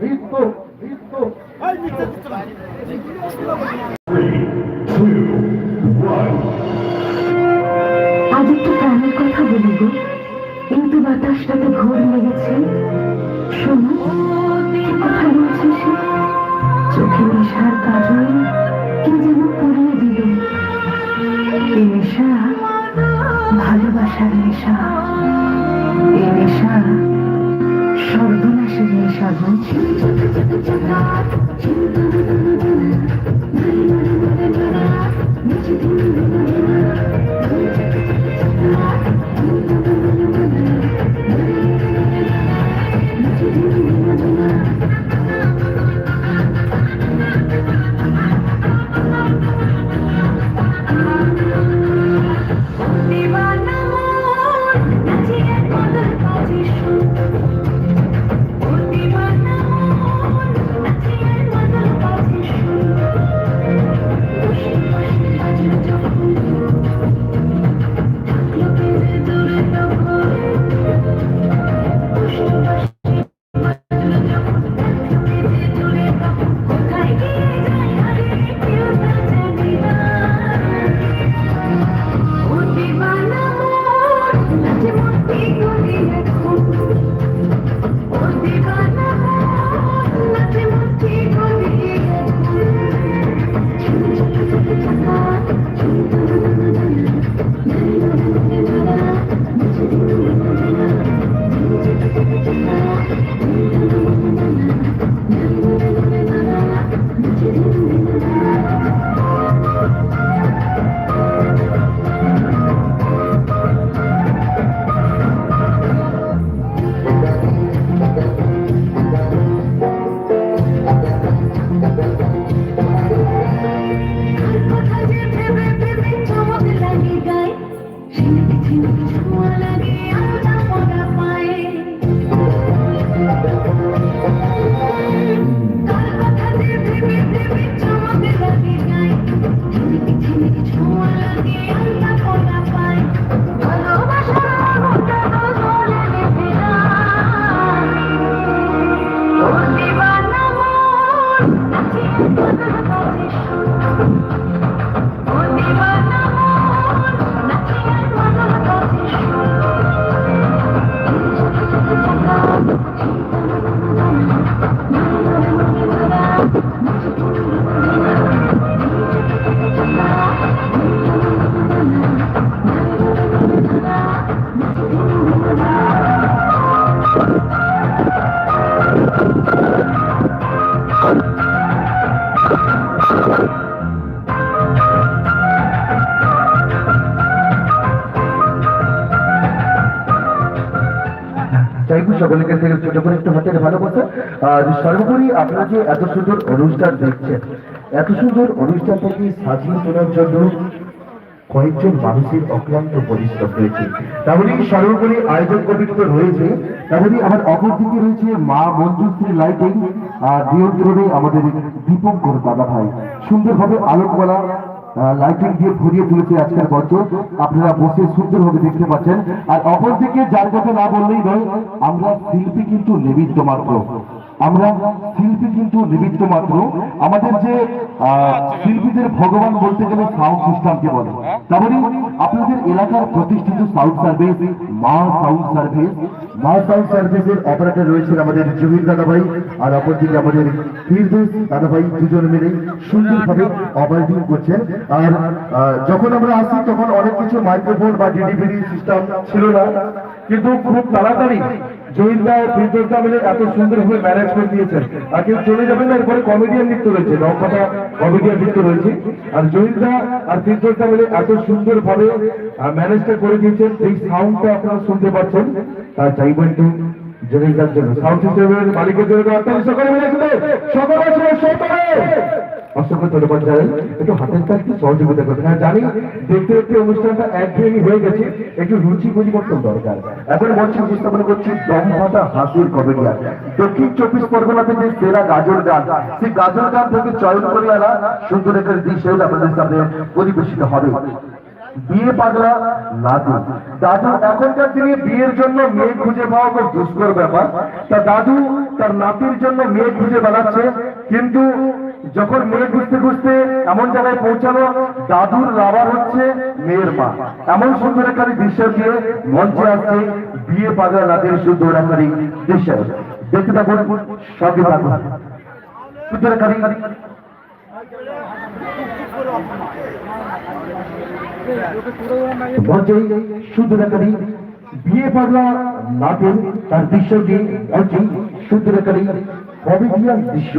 নৃত্য আজ একটু প্রাণের কথা বলি গো। এই তো বাতাসটাতে ঘোর লেগেছে। শোনো কথা বলছে সে চোখে নেশার কাজল। কে যেন এ নেশা ভালোবাসার নেশা এ নেশা সর্বনাশের নেশা গো সর্বোপরি আপনারা যে এত সুন্দর অনুষ্ঠান দেখছেন, এত সুন্দর অনুষ্ঠানটাকে সাজিয়ে তোলার জন্য কয়েকজন মানুষের অক্লান্ত পরিশ্রম রয়েছে। তাহলে সর্বোপরি আয়োজন কমিটি রয়েছে। তাহলে আমার অপর দিকে রয়েছে মা মঞ্জুশ্রী লাইটিং আর নিয়ন্ত্রণে আমাদের দীপঙ্কর দাদা ভাই। সুন্দরভাবে আলোকমালা লাইটিং দিয়ে ভরিয়ে তুলেছে আজকের মঞ্চ। আপনারা বসে সুন্দরভাবে দেখতে পাচ্ছেন। আর অপর দিকে যার কথা না বললেই নয়, আমরা শিল্পী কিন্তু নিমিত্ত মাত্র আমরা শিল্পী কিন্তু নিমিত্ত মাত্র। আমাদের যে শিল্পীদের ভগবান বলতে গেলে সাউন্ড সিস্টেমকে বলে। তাহলে আপনাদের এলাকার প্রতিষ্ঠিত sound service, Maa sound service. Maa sound সার্ভিসের অপারেটর রয়েছেন আমাদের জহির দাদা ভাই আর অপরদিকে আমাদের ফিরদোস দাদা ভাই দুজন মিলে সুন্দরভাবে অপারেটিং করছেন। আর যখন আমরা আসি তখন অনেক কিছু মাইক্রোফোন বা ডিডিভিডি সিস্টেম ছিল না। কিন্তু খুব তাড়াতাড়ি জয়িন্দা ফিরদোসদা মিলে এত সুন্দরভাবে ম্যানেজ দিয়েছেন। আর কেউ চলে যাবেন না, এরপরে কমেডিয়ান নৃত্য রয়েছে। নৌকথা কমেডিয়ান নৃত্য রয়েছে। আর জয়িন্দা আর ফিরদোসদা মিলে এত সুন্দরভাবে ম্যানেজটা করে দিয়েছেন। এই সাউন্ডটা আপনারা শুনতে পাচ্ছেন আর চাইব একটু জয়িন্দার জন্য। সাউন্ড সিস্টেমের মালিকের জন্য সকলে মিলে সকলে অসংখ্য ধন্যবাদ জানাই। একটু হাতের কাজ একটু সহযোগিতা করবেন? হ্যাঁ জানি দেখতে দেখতে অনুষ্ঠানটা একঘেয়েমি হয়ে গেছে। একটু রুচি পরিবর্তন দরকার। এখন মঞ্চে উপস্থাপন করছি দমহাটা হাসির কমেডিয়ান দক্ষিণ চব্বিশ পরগনাতে যে সেরা গাজর গান, সেই গাজর গান থেকে চয়ন করে আনা সুন্দর একটা দৃশ্য আপনাদের সামনে পরিবেশিত হবে। বিয়ে পাগলা দাদু। দাদু এখনকার দিনে বিয়ের জন্য মেয়ে খুঁজে পাওয়া খুব দুষ্কর ব্যাপার। তা দাদু তার নাতির জন্য মেয়ে খুঁজে বেড়াচ্ছে, কিন্তু যখন মেয়ে খুঁজতে খুঁজতে এমন জায়গায় পৌঁছালো, দাদুর লাভার হচ্ছে মেয়ের মা। এমন সুন্দর একটা দৃশ্য দিয়ে মঞ্চে আসছে বিয়ে পাগলা নাতির সুন্দর একটা দৃশ্য। দেখতে থাকুন, সঙ্গে থাকুন। সুন্দর একটা মঞ্চে দৃশ্য দিয়ে দৃশ্য।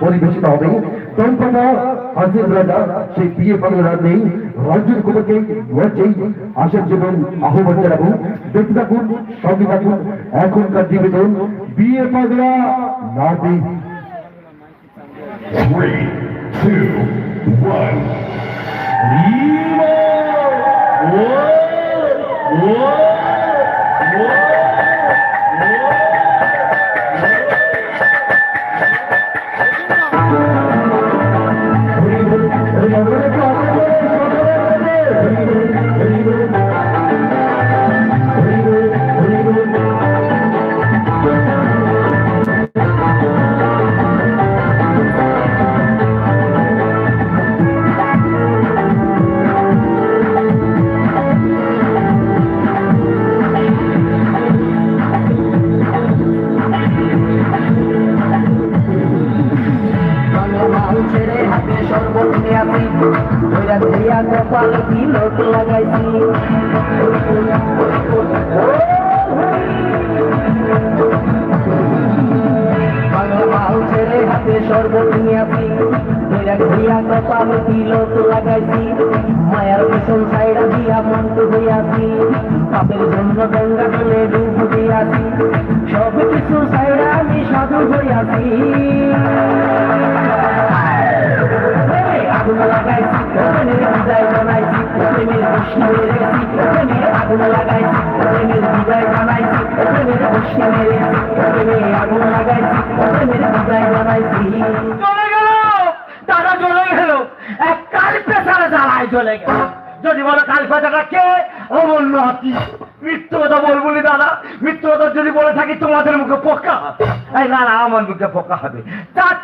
পরিবেশিত হবে। তন্ত্রটা পাগলা নেই। রাজ্যের কুমারকে মঞ্চে আসার জীবন এখনকার নিবেদন বিয়ে পাগলা one. ছেড়ে গঙ্গা জলে ডুব দিয়াছি। সব কিছু সাইডা আমি সাধু হইয়াছি। আগুন লাগাইছি, প্রেমের বিদায় জানাইছি, প্রেমের কৃষ্ণ মেরেছি প্রেমে আগুন লাগাইছি, প্রেমের বিদায় জানাইছি, প্রেমের কৃষ্ণ মেরেছি প্রেমে আগুন লাগাইছি, প্রেমের বিদায় জানাইছি। চলে গেল! দাদা চলে গেল। এক কাল পেশারে জ্বালায় চলে গেল। যদি বলো কাল পেশাটা কে? অমর নাতি কথা বলব নি দাদা কথা যদি বলে থাকি তোমাদের মুখে পোকা না না, আমার মুখে পোকা হবে।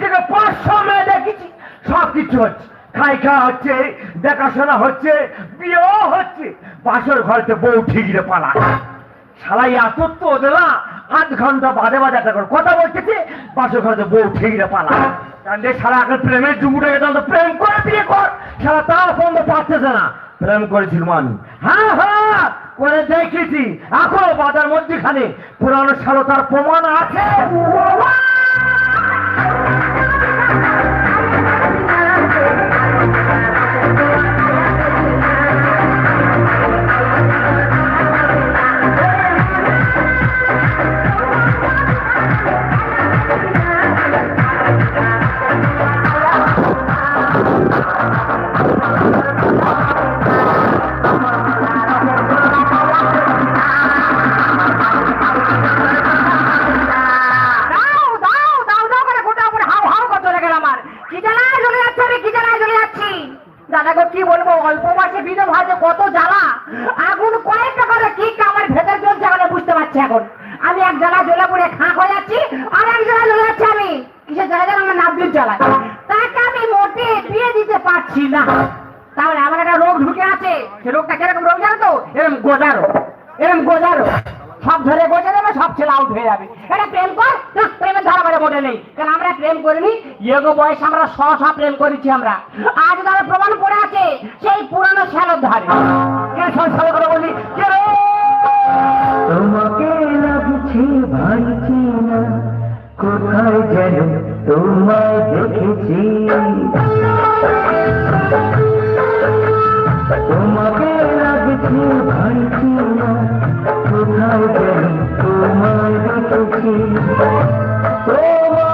থেকে পাঁচশো মেয়ে দেখেছি সব কিছু হচ্ছে। খাই খাওয়া হচ্ছে, দেখাশোনা হচ্ছে, বিয়েও হচ্ছে। বাসর ঘরেতে বউ ঠিকরে পালা। শালাই এত তো ওদেরা আধ ঘণ্টা বাদে বাদে একটা করে কথা বলতেছে, বাসর ঘরে বউ ঠিকরে পালা। সারা এখন প্রেমের জুমুটে গেছে তো প্রেম করে বিয়ে কর। সারা তার বন্ধ পাচ্ছে না। প্রেম করেছিলাম আমি হ্যাঁ হ্যাঁ করে দেখেছি। এখনও বাজার মধ্যেখানে। পুরানো সারতার প্রমাণ আছে। শ প্রেম করেছি আমরা। আজ তারা প্রমাণ পড়ে আছে সেই পুরানো শ্যালোর ধারে। কেন সব সব করে বলি কে রে? তোমাকে লাগছে ভারী চেনা কোথায় যেন তোমায় দেখেছি। তোমাকে লাগছে ভারী চেনা কোথায় যেন তোমায় দেখেছি। তোমার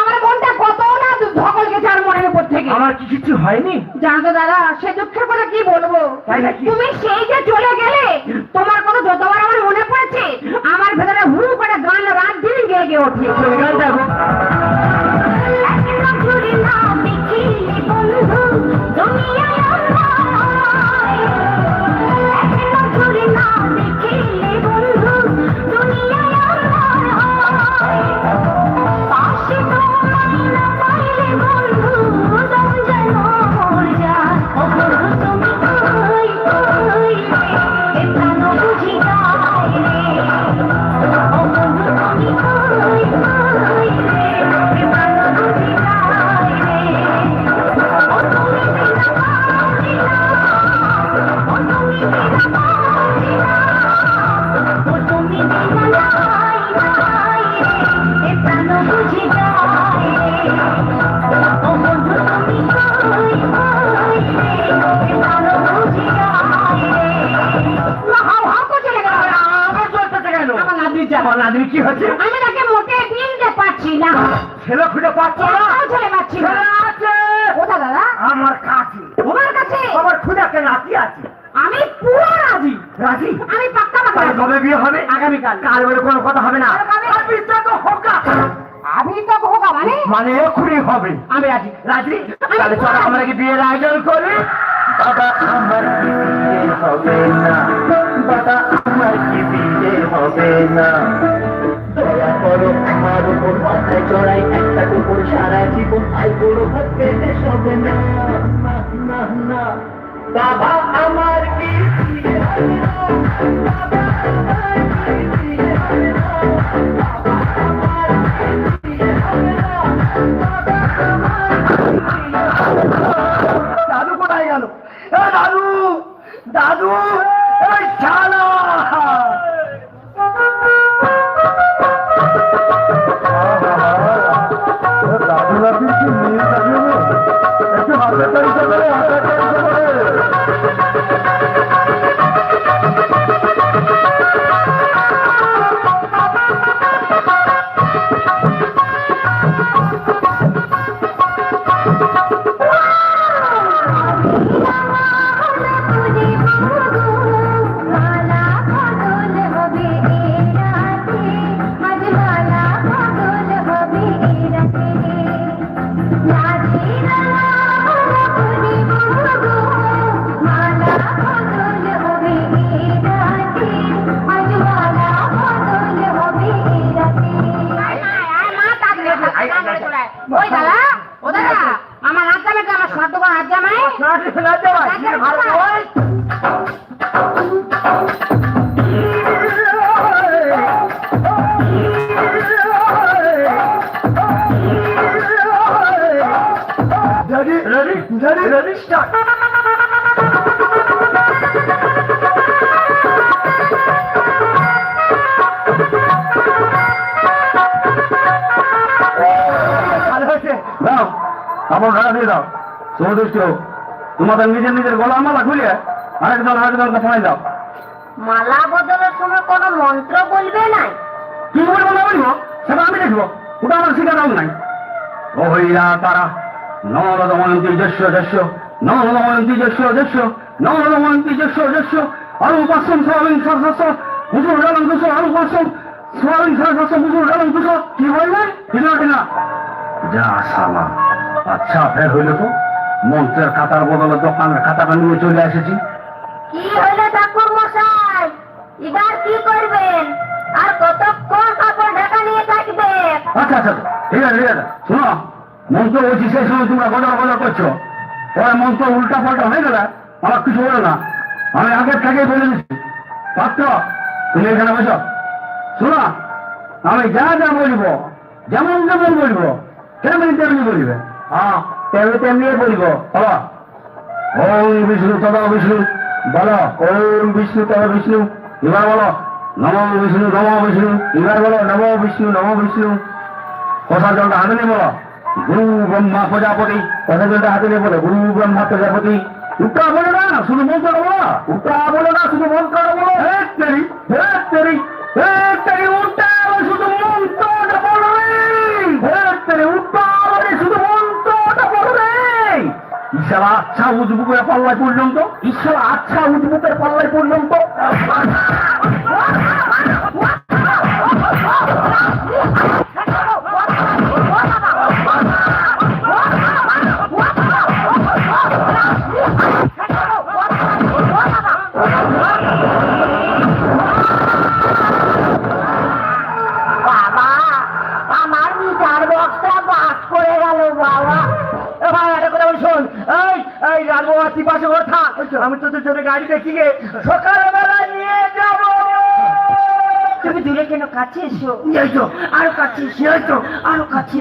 আমার মনটা কত না ধকল গেছে আর মনের উপর থেকে। আমার কি কিছু হয়নি? জানো দাদা সে দুঃখের কথা কি বলব? তুমি সেই যে চলে গেলে তোমার কোনো যতবার আমার মনে পড়েছে আমার ভেতরে হু করে গান রাত দিন গেয়ে গিয়ে ওঠে গান দেখো। কাল বলে কোনো কথা হবে না। আমি তো হোকা। মানে? মানে এক্ষুনি হবে। আমি রাজি। রাজি? তাহলে চলো আমরা কি বিয়ের আয়োজন করি? বাবা আমার বিয়ে হবে না? বাবা আমার কি বিয়ে হবে না? দয়া করো আমার উপর মাথায় চড়াই একটা কুকুর সারা জীবন আই বড় ভাত পেতে হবে না। না, না না। বাবা আমার কি বাবা আমার কি বাবা আমার কি বাবা আমার আমার ভাড়া দিয়ে দাও। সমদৃষ্ট তোমাদের নিজের নিজের গলা মালা খুলে আরেকজন আরেকজনকে শোনাই দাও। মালা বদলের সময় কোনো মন্ত্র বলবে না কি বলব না বলব? সেটা আমি দেখব ওটা আমার শিখা দাও নাই। হইয়া তারা। নরদময়ন্তী যস্য যস্য নরদময়ন্তী যস্য যস্য নরদময়ন্তী যস্য যস্য আরও পাঁচশো সোয়াবিন সহস্র হুজুর ডালন দুশো আরও পাঁচশো সোয়াবিন সহস্র হুজুর ডালন দুশো কি বলবে? ঠিক আছে না যা সালা। আচ্ছা ফের হইল তো? মন্ত্রের খাতার বদলে দোকানের খাতাটা নিয়ে চলে এসেছি। কি হইলে ঠাকুর মশাই? এবার কি করবেন? আর কতক্ষণ কাপড় ঢাকা নিয়ে থাকবে? আচ্ছা আচ্ছা ঠিক আছে ঠিক আছে। শোনো মন্ত্র বলছি সেই সময় তোমরা গজর গজর করছ। পরে মন্ত্র উল্টা পাল্টা হয়ে গেলে আমার কিছু বলো না। আমি আগের থেকেই বলে দিচ্ছি। পাত্র তুমি এখানে বসো। শোনো আমি যা যা বলব যেমন যেমন বলব তেমনি তেমনি বলবে। হ্যাঁ তেমনি তেমনি বলব। বলো ওম বিষ্ণু, তদা বিষ্ণু। বলো, ওম বিষ্ণু, তদা বিষ্ণু। এবার বলো, নম বিষ্ণু নম বিষ্ণু। এবার বলো, নম বিষ্ণু নম বিষ্ণু। কথা জলটা হাতে নিয়ে বলো। গুরু ব্রহ্মা প্রজাপতি। কথা জলটা হাতে নিয়ে বলো, গুরু ব্রহ্মা প্রজাপতি। উল্টা বলো না, শুধু মন করো বলো। উল্টা বলো না, শুধু মন করো বলো। হে তেরি হে তেরি হে তেরি উল্টা ইশারা আচ্ছা উজবুকের পাল্লায় পড়লাম তো। ইশারা আচ্ছা উজবুকের পাল্লায় পড়লাম ভাই একটা কথা বলি শোন এই এই রাজবো তুই পাশে করে থাক আমি তোদের জন্য গাড়িতে দেখি গে। সকালবেলা নিয়ে যাব। তুমি দূরে কেন? কাছে এসো। এসো। আরও কাছে এসো। তো আরও কাছে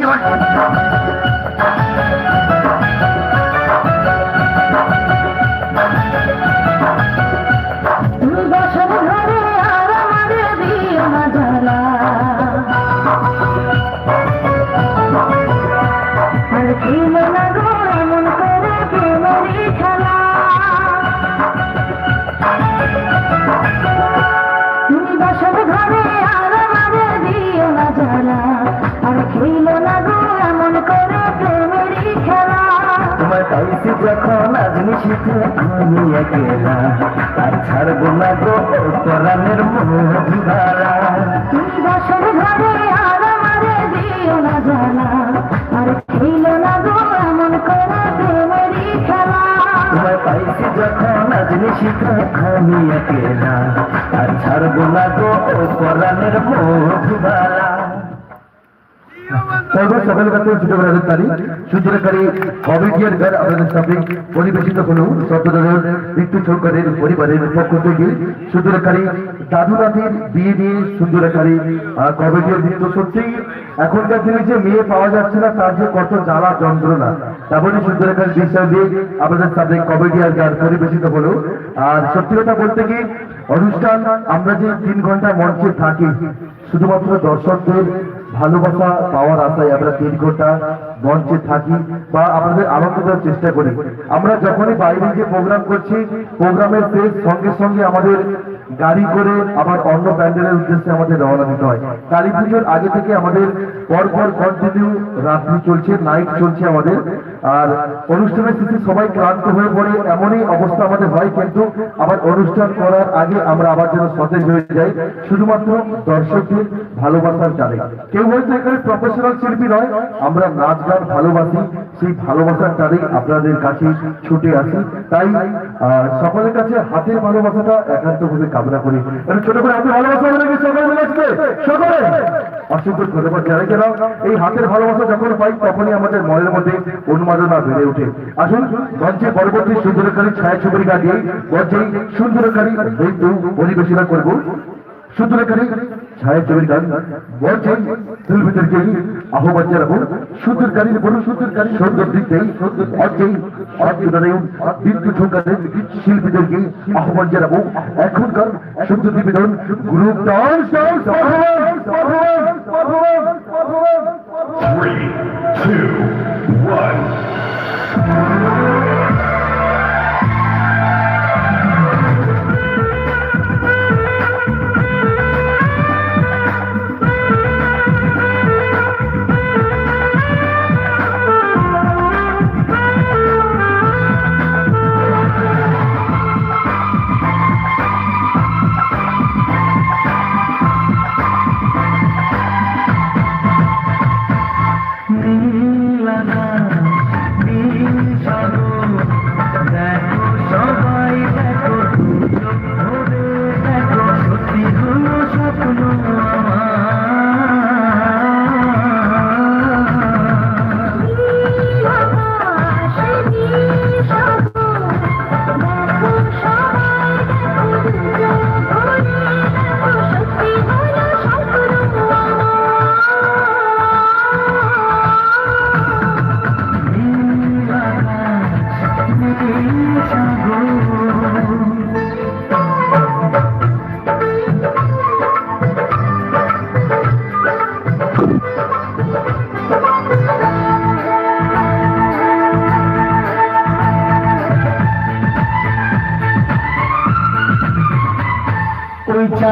ছিল না গো এমন করে প্রেমেরই খেলা। তোমার পাইছি যখন আজ নিশিতে আমি একেলা আর ছাড়বো না গো পরাণের মধুধারা তুমি বসর ঘরে আর আমারে দিও না জানা। আর ছিল না গো এমন করে প্রেমেরই খেলা। তোমার পাইছি যখন আজ নিশিতে আমি একেলা আর ছাড়বো না গো পরাণের মধুধারা সর্বত সকাল কাছে ছোট করে তারি ঘর পরিবেশিত হলো ঋতু সরকারের পরিবারের পক্ষ থেকে বিয়ে সত্যিই এখনকার দিনে যে মেয়ে পাওয়া যাচ্ছে না, তার যে কত জ্বালা যন্ত্রণা তেমনই সুন্দরকারী বিষয় দিয়ে কমিটিয়ার গান পরিবেশিত হলো। আর সত্যি কথা বলতে কি, অনুষ্ঠান আমরা যে তিন ঘণ্টা মঞ্চে থাকি, শুধুমাত্র দর্শকদের ভালোবাসা পাওয়ার আশায় আমরা তিন ঘণ্টা মঞ্চে থাকি বা আমাদের আনন্দ দেওয়ার চেষ্টা করি। আমরা যখনই বাইরে গিয়ে প্রোগ্রাম করছি প্রোগ্রামের শেষ সঙ্গে সঙ্গে আমাদের গাড়ি করে আবার অন্য প্যান্ডেলের উদ্দেশ্যে আমাদের রওনা দিতে হয়। কালী পুজোর আগে থেকে আমাদের পরপর কন্টিনিউ রাত্রি চলছে নাইট চলছে আমাদের। আর অনুষ্ঠানের শেষে সবাই ক্লান্ত হয়ে পড়ে, এমনই অবস্থা আমাদের হয় কিন্তু আবার অনুষ্ঠান করার আগে আমরা আবার যেন সতেজ হয়ে যাই। শুধুমাত্র দর্শকদের ভালোবাসার জানে কেউ হয়তো এখানে প্রফেশনাল শিল্পী নয়, আমরা নাচ গান ভালোবাসি, সেই ভালোবাসার টানে আপনাদের কাছে ছুটে আসি। তাই সকলের কাছে হাতের ভালোবাসাটা একান্তভাবে কামনা করি। ছোট করে হাতের ভালোবাসা সকলে সকলে? অসংখ্য ধন্যবাদ জানাই কেন এই হাতের ভালোবাসা যখন পাই তখনই আমাদের মনের মধ্যে উন্মাদনা বেড়ে ওঠে। আসুন, গঞ্জে পরবর্তী সুন্দরকারী ছায়াছবির গা দিয়ে মঞ্চে সুন্দরকারী নৃত্য পরিবেশনা করব। সুন্দরকারী সাহেব জমিদার বলছেন তুলবিদেরকেই আহ্বান জানাব সূর্যের গাড়ির বড় সূর্যের গাড়ি সৌন্দর দিকেই অর্থেই অর্থদারেও বিদ্যুৎ সংকারের শিল্পীদেরকে আহ্বান জানাব এখনকার সূর্য নিবেদন গ্রুপ ডান্স ডান্স, পারফরমেন্স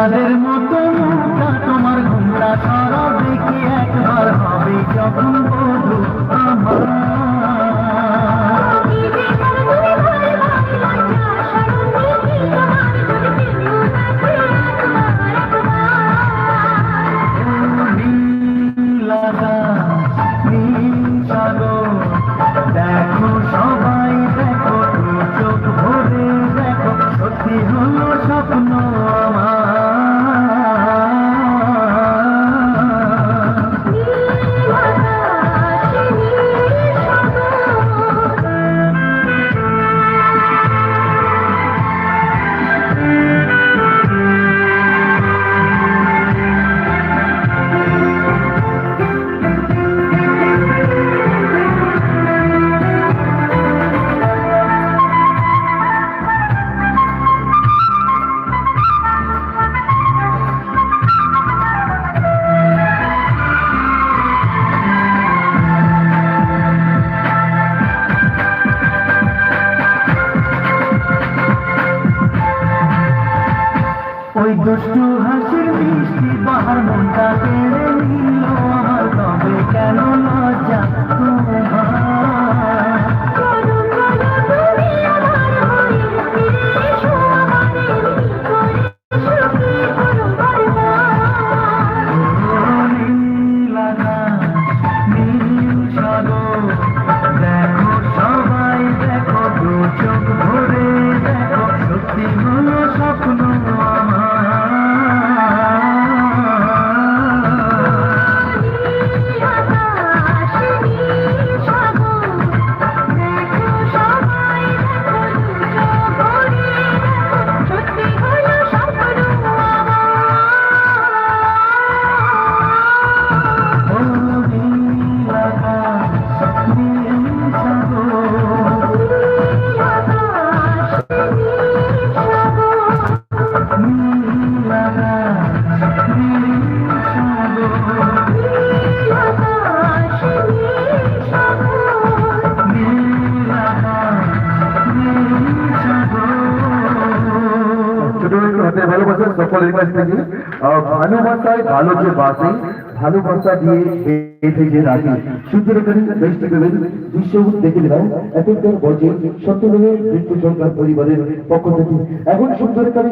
চাঁদের মতো তোমার ঘুমরা সর দেখি একবার হবে যখন আমার? সকলের কাছ থেকে ভালোবাসায় ভালো যে বাসে ভালোবাসা দিয়ে এই থেকে রাখি দেখে দিলাম। এখনকার বছর সত্যভাবে মৃত্যু সরকার পরিবারের পক্ষ থেকে। এখন সুন্দরকারী